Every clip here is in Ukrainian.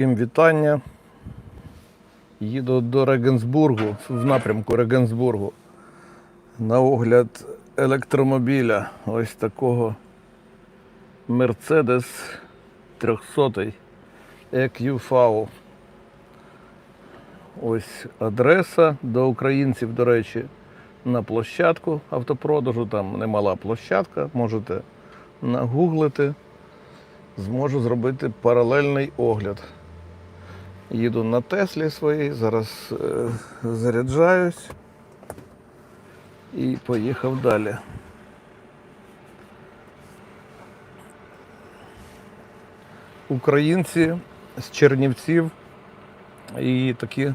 Всім вітання. Їду до Регенсбургу, в напрямку Регенсбургу. На огляд електромобіля. Ось такого Mercedes 300 EQV. Ось адреса до українців, до речі, на площадку автопродажу. Там немала площадка, можете нагуглити. Зможу зробити паралельний огляд. Їду на Теслі своїй, зараз е, заряджаюсь і поїхав далі. Українці з Чернівців і такі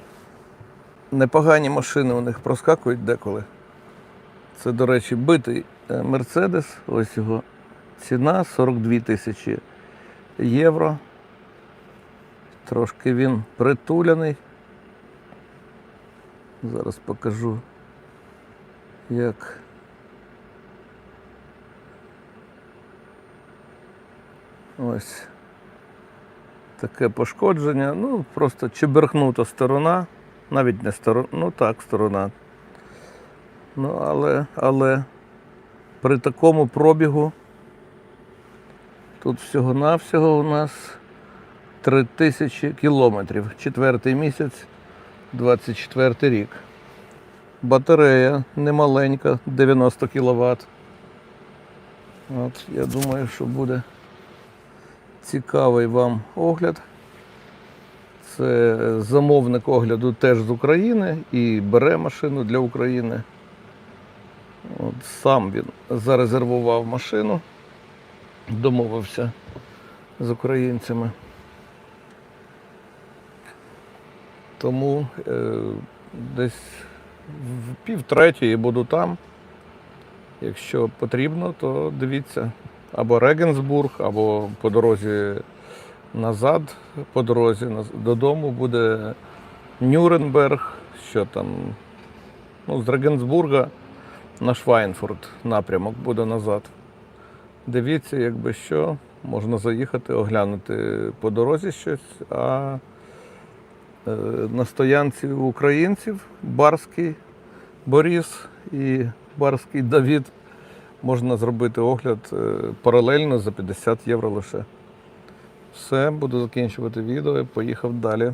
непогані машини у них проскакують деколи. Це, до речі, битий е, Мерседес, ось його ціна 42 тисячі євро. Трошки він притуляний. Зараз покажу, як. Ось таке пошкодження. Ну, просто чеберхнута сторона, навіть не сторона, ну так, сторона. Ну, але, але при такому пробігу тут всього-навсього у нас 3000 кілометрів. Четвертий місяць, 24 рік. Батарея немаленька, 90 кВт. От, я думаю, що буде цікавий вам огляд. Це замовник огляду теж з України і бере машину для України. От сам він зарезервував машину, домовився з українцями. Тому е, десь в півтретьої буду там. Якщо потрібно, то дивіться або Регенсбург, або по дорозі назад, по дорозі додому буде Нюрнберг, що там. Ну, з Регенсбурга на Швайнфурт напрямок буде назад. Дивіться, якби що, можна заїхати, оглянути по дорозі щось, а на стоянці українців Барський Борис і Барський Давід можна зробити огляд е, паралельно за 50 євро лише. Все, буду закінчувати відео поїхав далі.